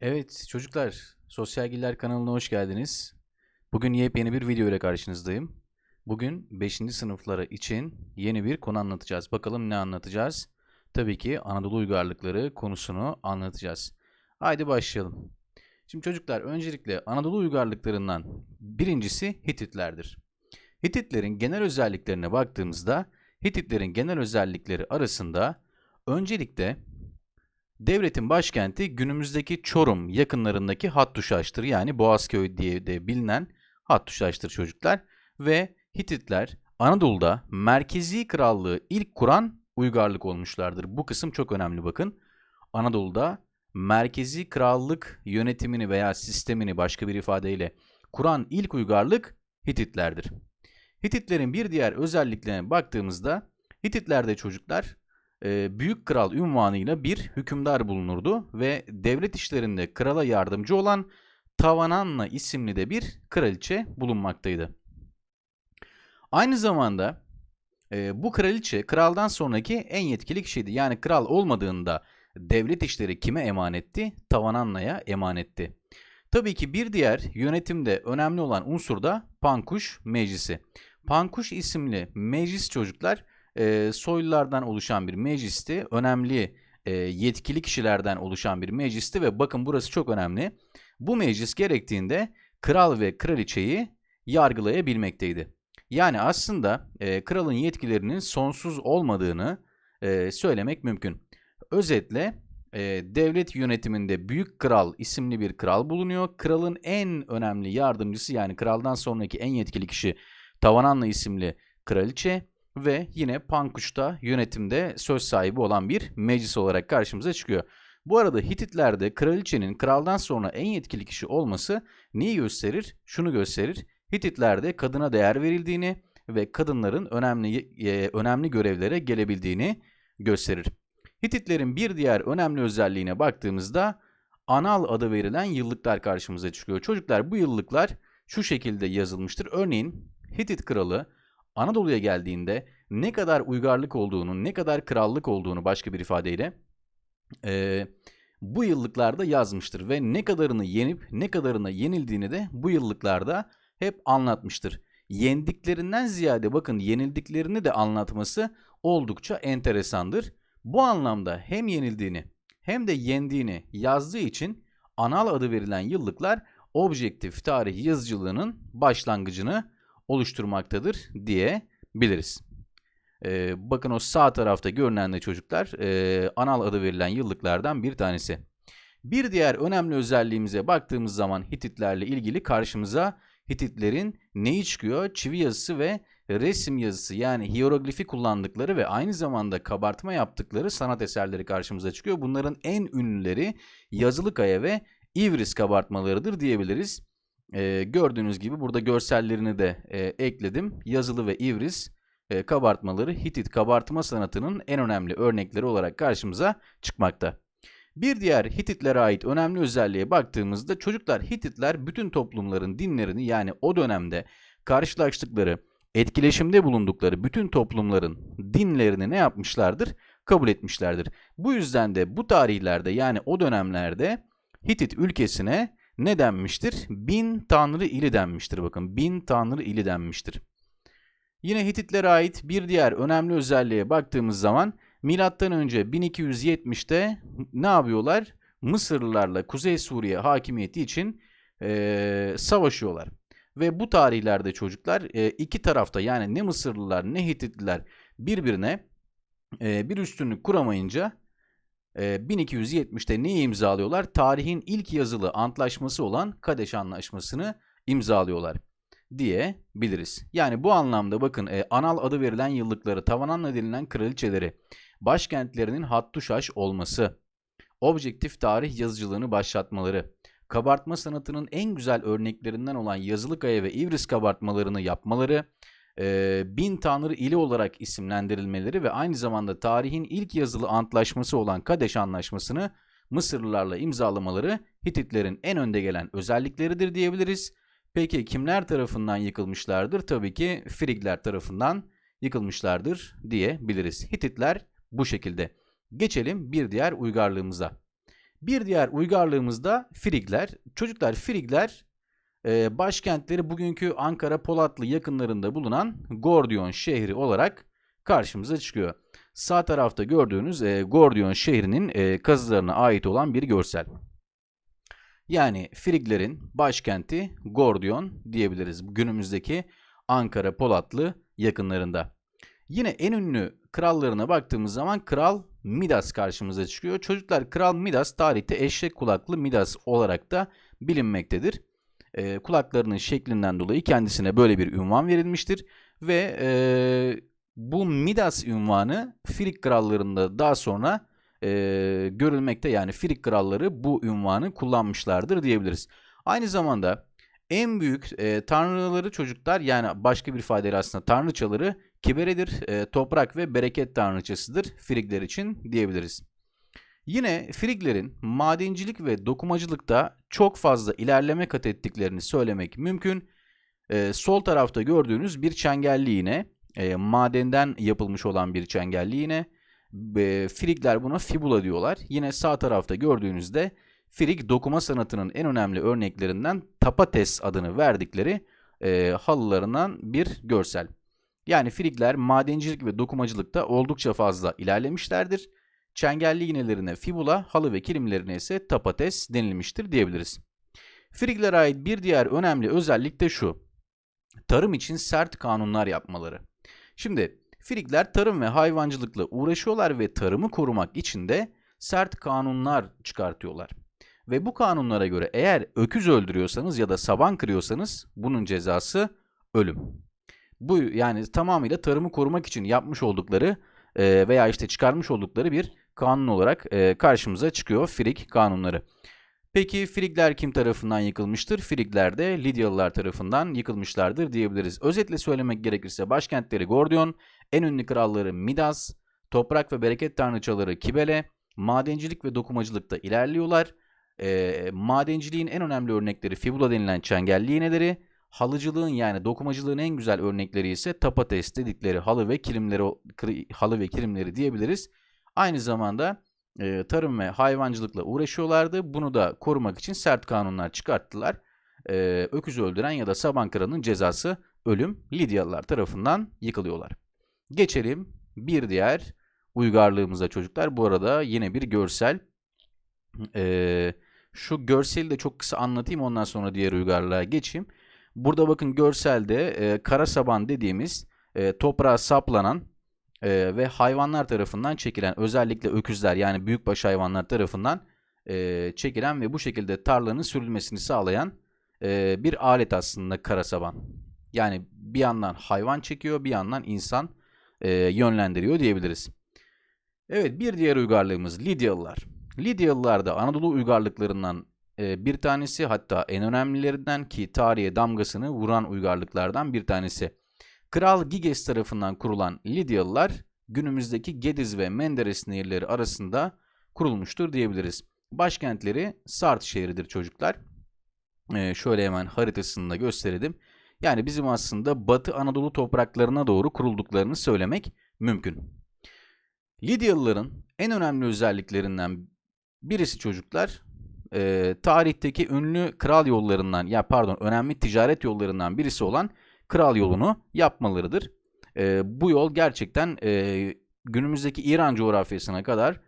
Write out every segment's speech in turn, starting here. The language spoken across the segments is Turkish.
Evet çocuklar, Sosyal Giller kanalına hoş geldiniz. Bugün yepyeni bir video ile karşınızdayım. Bugün 5. sınıflara için yeni bir konu anlatacağız. Bakalım ne anlatacağız? Tabii ki Anadolu uygarlıkları konusunu anlatacağız. Haydi başlayalım. Şimdi çocuklar öncelikle Anadolu uygarlıklarından birincisi Hititlerdir. Hititlerin genel özelliklerine baktığımızda Hititlerin genel özellikleri arasında öncelikle Devletin başkenti günümüzdeki Çorum yakınlarındaki Hattuşaş'tır. Yani Boğazköy diye de bilinen Hattuşaş'tır çocuklar. Ve Hititler Anadolu'da merkezi krallığı ilk kuran uygarlık olmuşlardır. Bu kısım çok önemli bakın. Anadolu'da merkezi krallık yönetimini veya sistemini başka bir ifadeyle kuran ilk uygarlık Hititlerdir. Hititlerin bir diğer özelliklerine baktığımızda Hititlerde çocuklar e, büyük kral ünvanıyla bir hükümdar bulunurdu ve devlet işlerinde krala yardımcı olan Tavananna isimli de bir kraliçe bulunmaktaydı. Aynı zamanda e, bu kraliçe kraldan sonraki en yetkili kişiydi. Yani kral olmadığında devlet işleri kime emanetti? Tavananna'ya emanetti. Tabii ki bir diğer yönetimde önemli olan unsur da Pankuş Meclisi. Pankuş isimli meclis çocuklar e, soylulardan oluşan bir meclisti. Önemli e, yetkili kişilerden oluşan bir meclisti ve bakın burası çok önemli. Bu meclis gerektiğinde kral ve kraliçeyi yargılayabilmekteydi. Yani aslında e, kralın yetkilerinin sonsuz olmadığını e, söylemek mümkün. Özetle e, devlet yönetiminde büyük kral isimli bir kral bulunuyor. Kralın en önemli yardımcısı yani kraldan sonraki en yetkili kişi Tavananlı isimli kraliçe ve yine Pankuş'ta yönetimde söz sahibi olan bir meclis olarak karşımıza çıkıyor. Bu arada Hititlerde kraliçenin kraldan sonra en yetkili kişi olması neyi gösterir? Şunu gösterir. Hititlerde kadına değer verildiğini ve kadınların önemli e, önemli görevlere gelebildiğini gösterir. Hititlerin bir diğer önemli özelliğine baktığımızda anal adı verilen yıllıklar karşımıza çıkıyor. Çocuklar bu yıllıklar şu şekilde yazılmıştır. Örneğin Hitit kralı Anadolu'ya geldiğinde ne kadar uygarlık olduğunu, ne kadar krallık olduğunu başka bir ifadeyle e, bu yıllıklarda yazmıştır. Ve ne kadarını yenip ne kadarına yenildiğini de bu yıllıklarda hep anlatmıştır. Yendiklerinden ziyade bakın yenildiklerini de anlatması oldukça enteresandır. Bu anlamda hem yenildiğini hem de yendiğini yazdığı için anal adı verilen yıllıklar objektif tarih yazıcılığının başlangıcını oluşturmaktadır diyebiliriz. Ee, bakın o sağ tarafta görünen de çocuklar e, anal adı verilen yıllıklardan bir tanesi. Bir diğer önemli özelliğimize baktığımız zaman Hititlerle ilgili karşımıza Hititlerin neyi çıkıyor? Çivi yazısı ve resim yazısı yani hieroglifi kullandıkları ve aynı zamanda kabartma yaptıkları sanat eserleri karşımıza çıkıyor. Bunların en ünlüleri yazılı kaya ve ivris kabartmalarıdır diyebiliriz. E, gördüğünüz gibi burada görsellerini de e, ekledim. Yazılı ve ivris e, kabartmaları Hitit kabartma sanatının en önemli örnekleri olarak karşımıza çıkmakta. Bir diğer Hititlere ait önemli özelliğe baktığımızda çocuklar Hititler bütün toplumların dinlerini yani o dönemde karşılaştıkları, etkileşimde bulundukları bütün toplumların dinlerini ne yapmışlardır? Kabul etmişlerdir. Bu yüzden de bu tarihlerde yani o dönemlerde Hitit ülkesine ne denmiştir? Bin tanrı ili denmiştir bakın. Bin tanrı ili denmiştir. Yine Hititlere ait bir diğer önemli özelliğe baktığımız zaman milattan önce 1270'te ne yapıyorlar? Mısırlılarla Kuzey Suriye hakimiyeti için e, savaşıyorlar. Ve bu tarihlerde çocuklar e, iki tarafta yani ne Mısırlılar ne Hititliler birbirine e, bir üstünlük kuramayınca 1270'te ee, neyi imzalıyorlar? Tarihin ilk yazılı antlaşması olan Kadeş Anlaşması'nı imzalıyorlar diyebiliriz. Yani bu anlamda bakın e, Anal adı verilen yıllıkları, Tavananla denilen kraliçeleri, başkentlerinin Hattuşaş olması, objektif tarih yazıcılığını başlatmaları, kabartma sanatının en güzel örneklerinden olan yazılı kaya ve ivris kabartmalarını yapmaları, e, bin tanrı ili olarak isimlendirilmeleri ve aynı zamanda tarihin ilk yazılı antlaşması olan Kadeş Anlaşması'nı Mısırlılarla imzalamaları Hititlerin en önde gelen özellikleridir diyebiliriz. Peki kimler tarafından yıkılmışlardır? Tabii ki Frigler tarafından yıkılmışlardır diyebiliriz. Hititler bu şekilde. Geçelim bir diğer uygarlığımıza. Bir diğer uygarlığımız da Frigler. Çocuklar Frigler e, başkentleri bugünkü Ankara Polatlı yakınlarında bulunan Gordion şehri olarak karşımıza çıkıyor. Sağ tarafta gördüğünüz e, Gordion şehrinin e, kazılarına ait olan bir görsel. Yani Friglerin başkenti Gordion diyebiliriz günümüzdeki Ankara Polatlı yakınlarında. Yine en ünlü krallarına baktığımız zaman Kral Midas karşımıza çıkıyor. Çocuklar Kral Midas tarihte eşek kulaklı Midas olarak da bilinmektedir. E, kulaklarının şeklinden dolayı kendisine böyle bir ünvan verilmiştir. Ve e, bu Midas ünvanı Frig krallarında daha sonra e, görülmekte. Yani Frig kralları bu ünvanı kullanmışlardır diyebiliriz. Aynı zamanda en büyük e, tanrıları çocuklar yani başka bir ifadeyle aslında tanrıçaları Kibere'dir, e, toprak ve bereket tanrıçasıdır Frigler için diyebiliriz. Yine Friglerin madencilik ve dokumacılıkta çok fazla ilerleme kat ettiklerini söylemek mümkün. E, sol tarafta gördüğünüz bir çengelli iğne, e, madenden yapılmış olan bir çengelli iğne. E, Frigler buna fibula diyorlar. Yine sağ tarafta gördüğünüzde Frig dokuma sanatının en önemli örneklerinden tapates adını verdikleri e, halılarından bir görsel. Yani Frigler madencilik ve dokumacılıkta oldukça fazla ilerlemişlerdir. Çengelli iğnelerine fibula, halı ve kilimlerine ise tapates denilmiştir diyebiliriz. Friglere ait bir diğer önemli özellik de şu. Tarım için sert kanunlar yapmaları. Şimdi Frigler tarım ve hayvancılıkla uğraşıyorlar ve tarımı korumak için de sert kanunlar çıkartıyorlar. Ve bu kanunlara göre eğer öküz öldürüyorsanız ya da saban kırıyorsanız bunun cezası ölüm. Bu yani tamamıyla tarımı korumak için yapmış oldukları veya işte çıkarmış oldukları bir kanun olarak e, karşımıza çıkıyor Frig kanunları. Peki Frigler kim tarafından yıkılmıştır? Frigler de Lidyalılar tarafından yıkılmışlardır diyebiliriz. Özetle söylemek gerekirse başkentleri Gordion, en ünlü kralları Midas, toprak ve bereket tanrıçaları Kibele, madencilik ve dokumacılıkta ilerliyorlar. E, madenciliğin en önemli örnekleri fibula denilen çengelli iğneleri, halıcılığın yani dokumacılığın en güzel örnekleri ise tapates dedikleri halı ve kilimleri halı ve kilimleri diyebiliriz. Aynı zamanda e, tarım ve hayvancılıkla uğraşıyorlardı. Bunu da korumak için sert kanunlar çıkarttılar. E, öküz öldüren ya da saban kıranın cezası ölüm Lidyalılar tarafından yıkılıyorlar. Geçelim bir diğer uygarlığımıza çocuklar. Bu arada yine bir görsel. E, şu görseli de çok kısa anlatayım ondan sonra diğer uygarlığa geçeyim. Burada bakın görselde e, kara saban dediğimiz e, toprağa saplanan e, ve hayvanlar tarafından çekilen özellikle öküzler yani büyükbaş hayvanlar tarafından e, çekilen ve bu şekilde tarlanın sürülmesini sağlayan e, bir alet aslında kara saban. Yani bir yandan hayvan çekiyor bir yandan insan e, yönlendiriyor diyebiliriz. Evet bir diğer uygarlığımız Lidyalılar. Lidyalılar da Anadolu uygarlıklarından bir tanesi hatta en önemlilerinden ki tarihe damgasını vuran uygarlıklardan bir tanesi. Kral Giges tarafından kurulan Lidyalılar günümüzdeki Gediz ve Menderes nehirleri arasında kurulmuştur diyebiliriz. Başkentleri Sart şehridir çocuklar. Ee, şöyle hemen haritasını da gösterelim. Yani bizim aslında Batı Anadolu topraklarına doğru kurulduklarını söylemek mümkün. Lidyalıların en önemli özelliklerinden birisi çocuklar e, tarihteki ünlü kral yollarından ya pardon önemli ticaret yollarından birisi olan kral yolunu yapmalarıdır. E, bu yol gerçekten e, günümüzdeki İran coğrafyasına kadar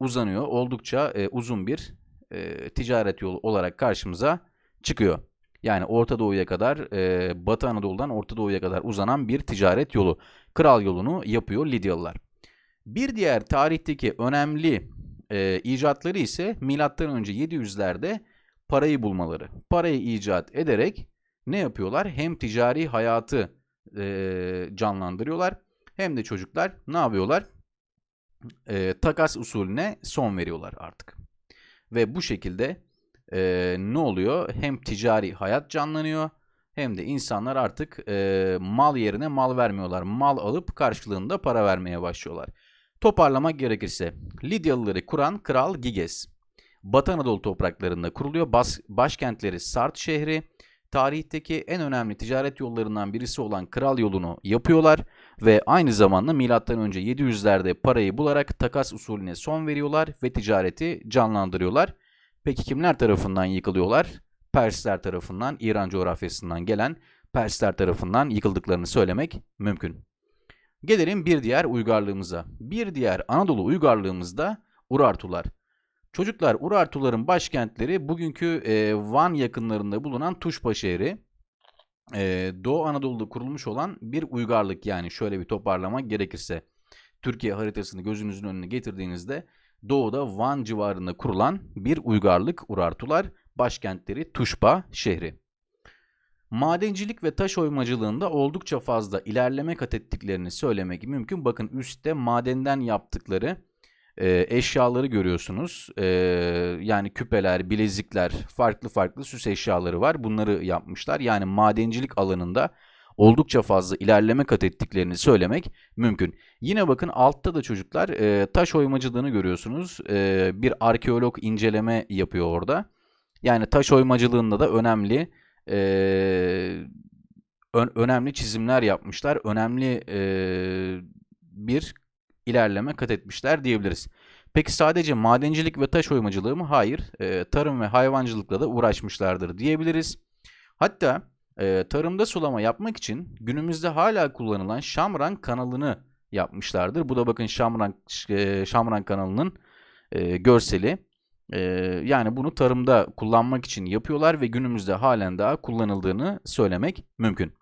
uzanıyor. Oldukça e, uzun bir e, ticaret yolu olarak karşımıza çıkıyor. Yani Orta Doğu'ya kadar, e, Batı Anadolu'dan Orta Doğu'ya kadar uzanan bir ticaret yolu. Kral yolunu yapıyor Lidyalılar. Bir diğer tarihteki önemli e, icatları ise milattan önce 700'lerde parayı bulmaları. Parayı icat ederek ne yapıyorlar? Hem ticari hayatı e, canlandırıyorlar hem de çocuklar ne yapıyorlar? E, takas usulüne son veriyorlar artık. Ve bu şekilde e, ne oluyor? Hem ticari hayat canlanıyor hem de insanlar artık e, mal yerine mal vermiyorlar. Mal alıp karşılığında para vermeye başlıyorlar. Toparlamak gerekirse Lidyalıları kuran Kral Giges. Batı Anadolu topraklarında kuruluyor. Bas, başkentleri Sart şehri. Tarihteki en önemli ticaret yollarından birisi olan Kral yolunu yapıyorlar ve aynı zamanda M.Ö. 700'lerde parayı bularak takas usulüne son veriyorlar ve ticareti canlandırıyorlar. Peki kimler tarafından yıkılıyorlar? Persler tarafından, İran coğrafyasından gelen Persler tarafından yıkıldıklarını söylemek mümkün. Gelelim bir diğer uygarlığımıza. Bir diğer Anadolu uygarlığımızda Urartular. Çocuklar Urartuların başkentleri bugünkü e, Van yakınlarında bulunan Tuşba şehri. E, Doğu Anadolu'da kurulmuş olan bir uygarlık yani şöyle bir toparlamak gerekirse. Türkiye haritasını gözünüzün önüne getirdiğinizde doğuda Van civarında kurulan bir uygarlık Urartular. Başkentleri Tuşba şehri. Madencilik ve taş oymacılığında oldukça fazla ilerleme kat ettiklerini söylemek mümkün. Bakın üstte madenden yaptıkları e, eşyaları görüyorsunuz. E, yani küpeler, bilezikler, farklı farklı süs eşyaları var. Bunları yapmışlar. Yani madencilik alanında oldukça fazla ilerleme kat ettiklerini söylemek mümkün. Yine bakın altta da çocuklar e, taş oymacılığını görüyorsunuz. E, bir arkeolog inceleme yapıyor orada. Yani taş oymacılığında da önemli e, ön, önemli çizimler yapmışlar. Önemli e, bir ilerleme kat etmişler diyebiliriz. Peki sadece madencilik ve taş oymacılığı mı? Hayır. E, tarım ve hayvancılıkla da uğraşmışlardır diyebiliriz. Hatta e, tarımda sulama yapmak için günümüzde hala kullanılan Şamran kanalını yapmışlardır. Bu da bakın Şamran, e, Şamran kanalının e, görseli. E, yani bunu tarımda kullanmak için yapıyorlar ve günümüzde halen daha kullanıldığını söylemek mümkün.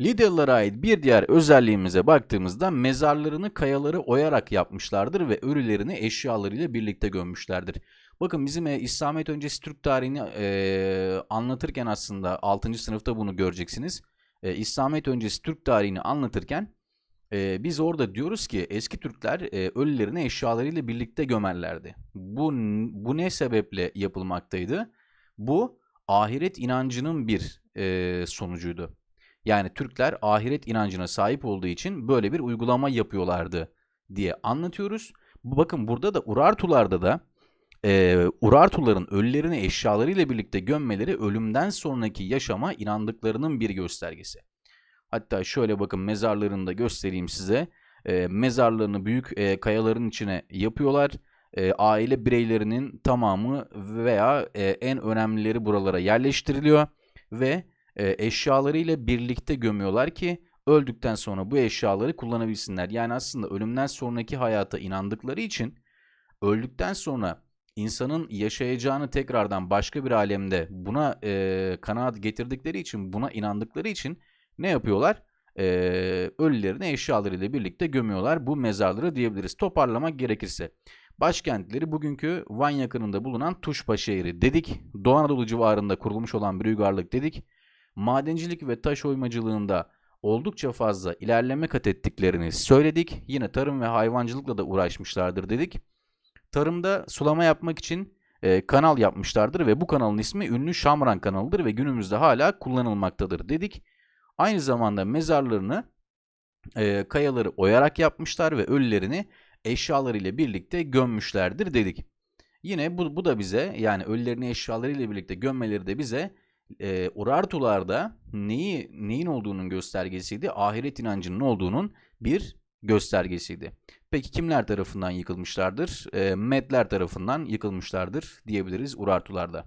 Lidyalılara ait bir diğer özelliğimize baktığımızda mezarlarını kayaları oyarak yapmışlardır ve ölülerini eşyalarıyla birlikte gömmüşlerdir. Bakın bizim e, İslamiyet öncesi Türk tarihini e, anlatırken aslında 6. sınıfta bunu göreceksiniz. E, İslamiyet öncesi Türk tarihini anlatırken e, biz orada diyoruz ki eski Türkler e, ölülerini eşyalarıyla birlikte gömerlerdi. Bu, bu ne sebeple yapılmaktaydı? Bu ahiret inancının bir e, sonucuydu. Yani Türkler ahiret inancına sahip olduğu için böyle bir uygulama yapıyorlardı diye anlatıyoruz. Bakın burada da Urartularda da e, Urartuların ölülerini eşyalarıyla birlikte gömmeleri ölümden sonraki yaşama inandıklarının bir göstergesi. Hatta şöyle bakın mezarlarını da göstereyim size. E, mezarlarını büyük e, kayaların içine yapıyorlar. E, aile bireylerinin tamamı veya e, en önemlileri buralara yerleştiriliyor ve e, eşyalarıyla birlikte gömüyorlar ki öldükten sonra bu eşyaları kullanabilsinler. Yani aslında ölümden sonraki hayata inandıkları için öldükten sonra insanın yaşayacağını tekrardan başka bir alemde buna e, kanaat getirdikleri için buna inandıkları için ne yapıyorlar? E, ölülerini eşyalarıyla birlikte gömüyorlar bu mezarları diyebiliriz. Toparlamak gerekirse başkentleri bugünkü Van yakınında bulunan Tuşba şehri dedik. Doğu Anadolu civarında kurulmuş olan bir uygarlık dedik madencilik ve taş oymacılığında oldukça fazla ilerleme kat ettiklerini söyledik. Yine tarım ve hayvancılıkla da uğraşmışlardır dedik. Tarımda sulama yapmak için e, kanal yapmışlardır ve bu kanalın ismi ünlü Şamran kanalıdır ve günümüzde hala kullanılmaktadır dedik. Aynı zamanda mezarlarını e, kayaları oyarak yapmışlar ve ölülerini eşyalarıyla birlikte gömmüşlerdir dedik. Yine bu, bu da bize yani ölülerini eşyalarıyla birlikte gömmeleri de bize e, Urartularda neyi neyin olduğunun göstergesiydi? Ahiret inancının olduğunun bir göstergesiydi. Peki kimler tarafından yıkılmışlardır? E, Medler tarafından yıkılmışlardır diyebiliriz Urartularda.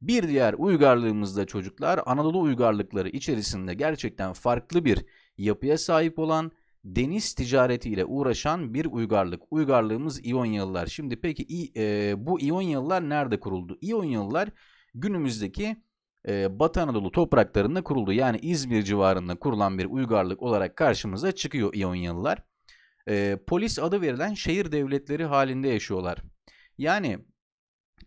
Bir diğer uygarlığımızda çocuklar Anadolu uygarlıkları içerisinde gerçekten farklı bir yapıya sahip olan deniz ticaretiyle uğraşan bir uygarlık. Uygarlığımız İonyalılar. Şimdi peki e, bu İonyalılar nerede kuruldu? İonyalılar günümüzdeki e, Batı Anadolu topraklarında kuruldu. Yani İzmir civarında kurulan bir uygarlık olarak karşımıza çıkıyor İyonyalılar. E, polis adı verilen şehir devletleri halinde yaşıyorlar. Yani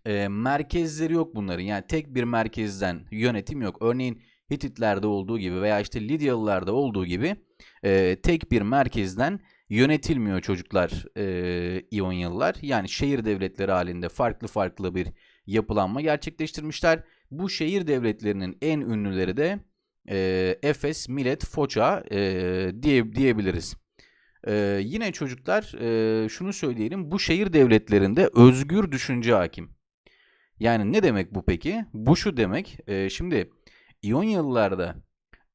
e, merkezleri yok bunların. Yani tek bir merkezden yönetim yok. Örneğin Hititlerde olduğu gibi veya işte Lidyalılarda olduğu gibi e, tek bir merkezden yönetilmiyor çocuklar e, İyonyalılar. Yani şehir devletleri halinde farklı farklı bir yapılanma gerçekleştirmişler. Bu şehir devletlerinin en ünlüleri de e, Efes, Milet, Foça e, diye, diyebiliriz. E, yine çocuklar e, şunu söyleyelim bu şehir devletlerinde özgür düşünce hakim. Yani ne demek bu peki? Bu şu demek e, şimdi İonyalılarda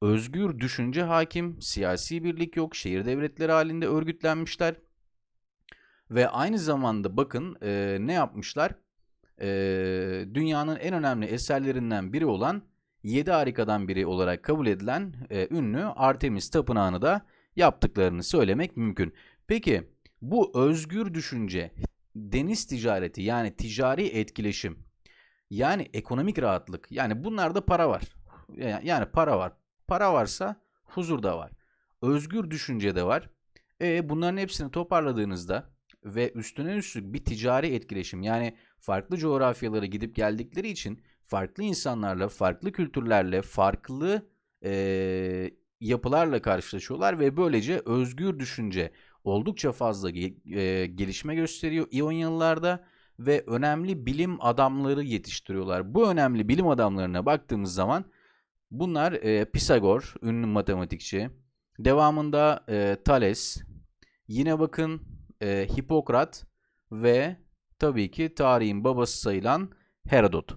özgür düşünce hakim, siyasi birlik yok, şehir devletleri halinde örgütlenmişler. Ve aynı zamanda bakın e, ne yapmışlar? E, dünyanın en önemli eserlerinden biri olan 7 harikadan biri olarak kabul edilen e, ünlü Artemis Tapınağı'nı da yaptıklarını söylemek mümkün. Peki bu özgür düşünce, deniz ticareti yani ticari etkileşim, yani ekonomik rahatlık, yani bunlarda para var. Yani para var. Para varsa huzur da var. Özgür düşünce de var. E bunların hepsini toparladığınızda ve üstüne üstlük bir ticari etkileşim. Yani farklı coğrafyalara gidip geldikleri için farklı insanlarla, farklı kültürlerle, farklı e, yapılarla karşılaşıyorlar ve böylece özgür düşünce oldukça fazla e, gelişme gösteriyor İyonyalılarda ve önemli bilim adamları yetiştiriyorlar. Bu önemli bilim adamlarına baktığımız zaman bunlar e, Pisagor, ünlü matematikçi, devamında e, Thales, yine bakın e, Hipokrat ve tabii ki tarihin babası sayılan Herodot.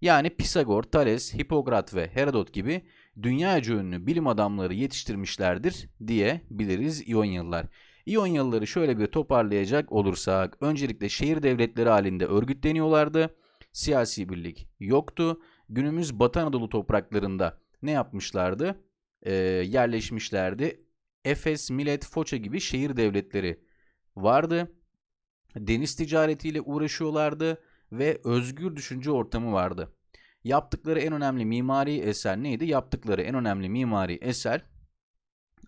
Yani Pisagor, Thales, Hipokrat ve Herodot gibi dünyaca ünlü bilim adamları yetiştirmişlerdir diyebiliriz İyonyalılar. İyonyalıları şöyle bir toparlayacak olursak öncelikle şehir devletleri halinde örgütleniyorlardı. Siyasi birlik yoktu. Günümüz Batı Anadolu topraklarında ne yapmışlardı? Ee, yerleşmişlerdi. Efes, Milet, Foça gibi şehir devletleri vardı. Deniz ticaretiyle uğraşıyorlardı ve özgür düşünce ortamı vardı. Yaptıkları en önemli mimari eser neydi? Yaptıkları en önemli mimari eser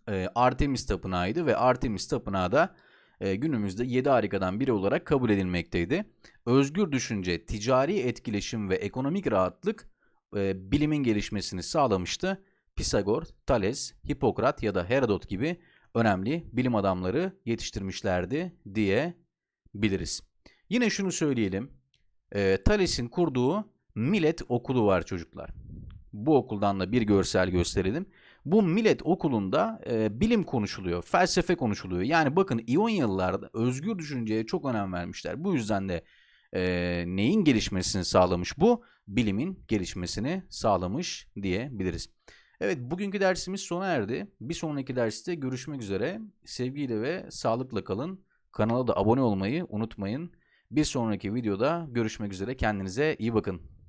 e, Artemis Tapınağı'ydı ve Artemis Tapınağı da e, günümüzde 7 harikadan biri olarak kabul edilmekteydi. Özgür düşünce, ticari etkileşim ve ekonomik rahatlık e, bilimin gelişmesini sağlamıştı. Pisagor, Thales, Hipokrat ya da Herodot gibi önemli bilim adamları yetiştirmişlerdi diyebiliriz. Yine şunu söyleyelim. E, Thales'in kurduğu Millet Okulu var çocuklar. Bu okuldan da bir görsel gösterelim. Bu Millet Okulu'nda e, bilim konuşuluyor, felsefe konuşuluyor. Yani bakın İyonyalılar da özgür düşünceye çok önem vermişler. Bu yüzden de e, neyin gelişmesini sağlamış bu? Bilimin gelişmesini sağlamış diyebiliriz. Evet bugünkü dersimiz sona erdi. Bir sonraki derste görüşmek üzere. Sevgiyle ve sağlıkla kalın. Kanala da abone olmayı unutmayın. Bir sonraki videoda görüşmek üzere. Kendinize iyi bakın.